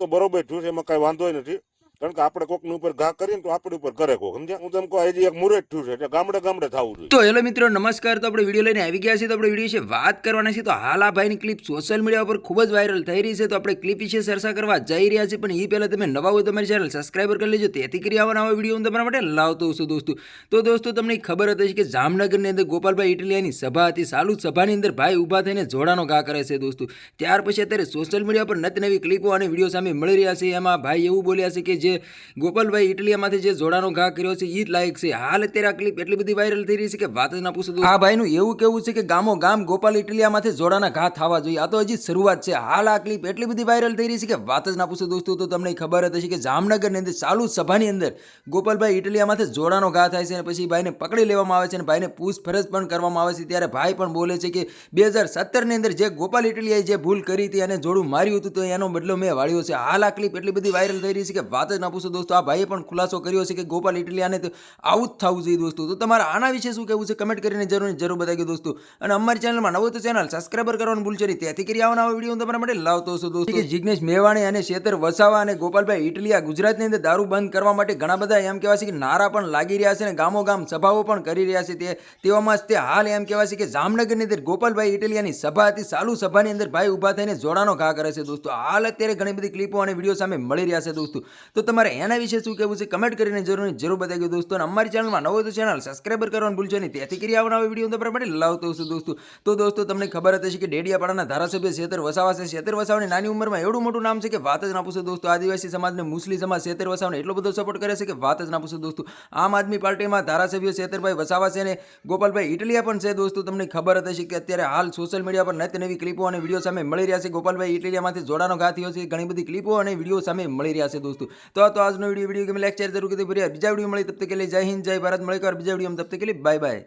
તો બરોબર થયું છે એમાં કઈ વાંધો નથી. કારણ કે આપણે કોકની ઉપર ઘા કરીએ તો આપણી ઉપર કરે કોક. સમજ્યા? હું તમને કહું હજી એક મુરત છે, એટલે ગામડે ગામડે થવું જોઈએ. તો હેલો મિત્રો, નમસ્કાર. તો આપણે વીડિયો લઈને આવી ગયા છીએ, તો આપણે વીડિયો વિશે વાત કરવાના છે તો હાલ આ ભાઈની ક્લિપ સોશિયલ મીડિયા પર ખૂબ જ વાયરલ થઈ રહી છે. તો આપણે ક્લિપ વિશે ચર્ચા કરવા જઈ રહ્યા છીએ. પણ એ પહેલાં તમે નવા હોય તમારી ચેનલ સબસ્ક્રાઈબર કરી લેજો. તેથી કરી આવવાના આવા વીડિયો હું તમારા માટે લાવતો છું, દોસ્તો. તો દોસ્તો, તમને ખબર હતી કે જામનગરની અંદર ગોપાલભાઈ ઇટલિયાની સભા હતી. સાલુ સભાની અંદર ભાઈ ઊભા થઈને જોડાનો ઘા કરે છે, દોસ્તો. ત્યાર પછી અત્યારે સોશિયલ મીડિયા પર નત નવી ક્લિપો અને વીડિયો સામે મળી રહ્યા છે. એમાં ભાઈ એવું બોલ્યા છે કે જે ગોપાલભાઈ ઇટલીયામાંથી જે જોડાનો ઘા કર્યો છે એ જ લાયક છે. હાલ અત્યારે આ ક્લિપ એટલી બધી વાયરલ થઈ રહી છે કે વાત જ ના પૂછો આ ભાઈનું એવું કેવું છે કે ગામો ગામ ગોપાલ ઇટલીયામાંથી જોડાના ઘા થવા જોઈએ. આ તો હજી શરૂઆત છે. હાલ આ ક્લિપ એટલી બધી વાયરલ થઈ રહી છે કે વાત જ ના પૂછો દોસ્તો. તો તમને ખબર જ હશે કે જામનગરની અંદર, ચાલુ સભાની અંદર ગોપાલભાઈ ઇટલીયામાંથી જોડાનો ઘા થાય છે અને પછી ભાઈને પકડી લેવામાં આવે છે અને ભાઈને પૂછપરછ પણ કરવામાં આવે છે. ત્યારે ભાઈ પણ બોલે છે કે બે હજાર સત્તરની અંદર જે ગોપાલ ઇટલીયાએ જે ભૂલ કરી હતી અને જોડું માર્યું હતું, તો એનો બદલો મેં વાળ્યો છે. હાલ આ ક્લિપ એટલી બધી વાયરલ થઈ રહી છે કે વાત જ ના પૂછો દોસ્તો, આ ભાઈએ પણ ખુલાસો કર્યો છે કે ગોપાલ ઇટલીયાને તો આવું જ થવું જોઈએ દોસ્તો. તો તમારે આના વિશે શું કહેવું છે? કમેન્ટ કરીને જરૂર જરૂર બતાવી દોસ્તો. અને અમારી ચેનલમાં નવો તો ચેનલ સબસ્ક્રાઈબર કરવાનું ભૂલશે નહીં. ત્યાંથી કરી આવવાના આવા વીડિયો તમારા માટે લાવતો છું દોસ્તો. કે જિજ્ઞેશ મેવાણી અને શેતર વસાવા અને ગોપાલભાઈ ઇટલીયા ગુજરાતની અંદર દારૂ બંધ કરવા માટે ઘણા બધા એમ કહેવાય છે કે નારા પણ લાગી રહ્યા છે અને ગામો ગામ સભાઓ પણ કરી રહ્યા છે તે તેવામાં તે હાલ એમ કહેવાય છે કે જામનગરની અંદર ગોપાલભાઈ ઇટલીયાની સભા હતી. ચાલુ સભાની અંદર ભાઈ ઊભા થઈને જોડાનો ઘા કરે છે દોસ્તો. હાલ અત્યારે ઘણી બધી ક્લિપો અને વીડિયો સામે મળી રહ્યા છે દોસ્તો. તો તમારે એના વિશે શું કહેવું છે? કમેન્ટ કરીને જરૂર જરૂર બતાવી દોસ્તો. અને અમારી ચેનલમાં નવો તો ચેનલ સબસ્ક્રાઈબર કરવાનું ભૂલશો નહીં. ત્યાંથી કરી આવવાના વીડિયો તમારા માટે લાવતો છું દોસ્તો. તો દોસ્તો, તમને ખબર હતી કે ડેડિયાપાડાના ધારાસભ્ય શેતર વસાવા છે. શેતર વસાવાની નાની ઉંમરમાં એવડું મોટું નામ છે કે વાત જ ના પૂછો દોસ્તો. આદિવાસી સમાજને મુસ્લિમ સમાજ શેતર વસાવાને એટલો બધો સપોર્ટ કરે છે કે વાત જ ના પૂછો દોસ્તો. આમ આદમી પાર્ટીમાં ધારાસભ્ય શેતરભાઈ વસાવા છે અને ગોપાલભાઈ ઇટલીયા પણ છે દોસ્તો. તમને ખબર હશે કે અત્યારે હાલ સોશિયલ મીડિયા પર નત નવી ક્લિપો અને વીડિયો સામે મળી રહ્યા છે. ગોપાલભાઈ ઇટલિયામાંથી જોડાનો ઘા થયો છે. ઘણી બધી ક્લિપો અને વીડિયો સામે મળી રહ્યા છે દોસ્તો. તો આ તો આજનો વીડિયો વીડિયો ગમે લાઈક શેર જરૂર કરી ભરી બીજા વીડિયો મળી તબ તક કે જય હિન્દ, જય ભારત. મળી કર બીજા વીડિયો તબ તક કે બાય બાય